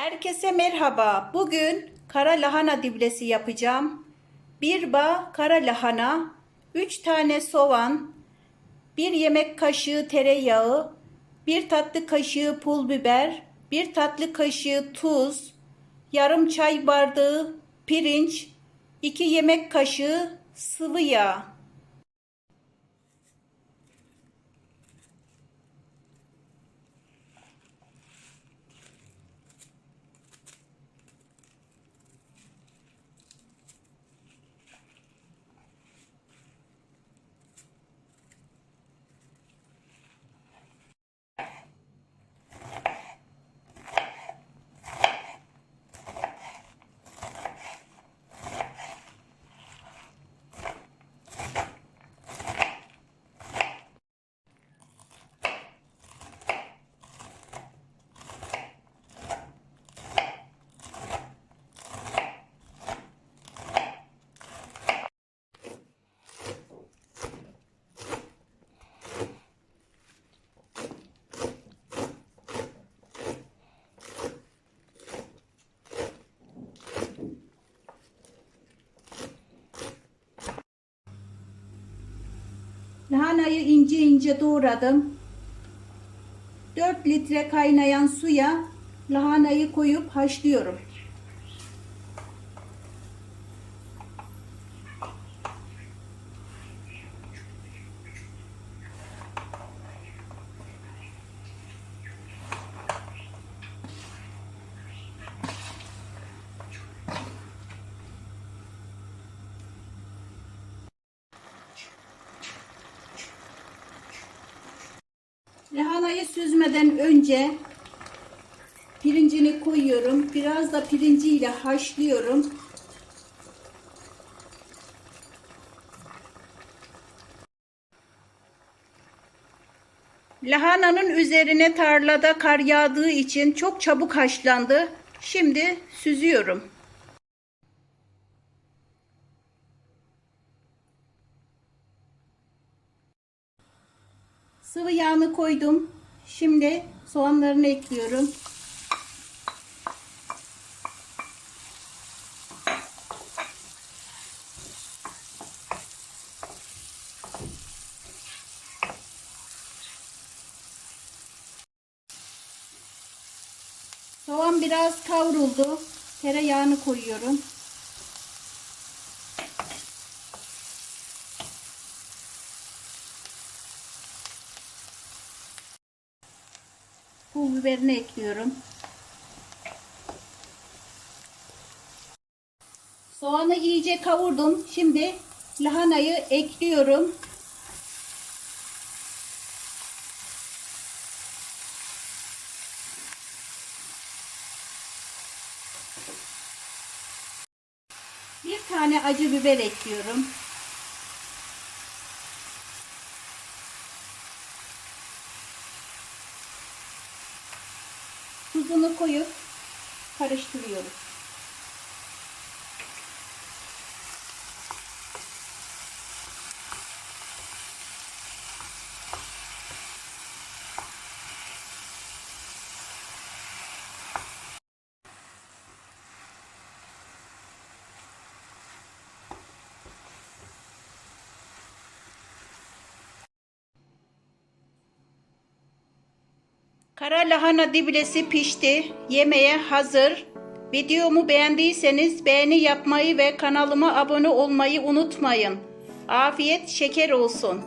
Herkese merhaba. Bugün kara lahana diblesi yapacağım. Bir bağ kara lahana, 3 tane soğan, 1 yemek kaşığı tereyağı, 1 tatlı kaşığı pul biber, 1 tatlı kaşığı tuz, yarım çay bardağı pirinç, 2 yemek kaşığı sıvı yağ. Lahanayı ince ince doğradım. 4 litre kaynayan suya lahanayı koyup haşlıyorum. Lahanayı süzmeden önce pirincini koyuyorum. Biraz da pirinciyle haşlıyorum. Lahananın üzerine tarlada kar yağdığı için çok çabuk haşlandı. Şimdi süzüyorum. Sıvı yağını koydum. Şimdi soğanlarını ekliyorum. Soğan biraz kavruldu. Tereyağını koyuyorum. Pul biberini ekliyorum. Soğanı iyice kavurdum. Şimdi lahanayı ekliyorum. Bir tane acı biber ekliyorum. Tuzunu koyup karıştırıyoruz. Kara lahana diblesi pişti. Yemeğe hazır. Videomu beğendiyseniz beğeni yapmayı ve kanalıma abone olmayı unutmayın. Afiyet şeker olsun.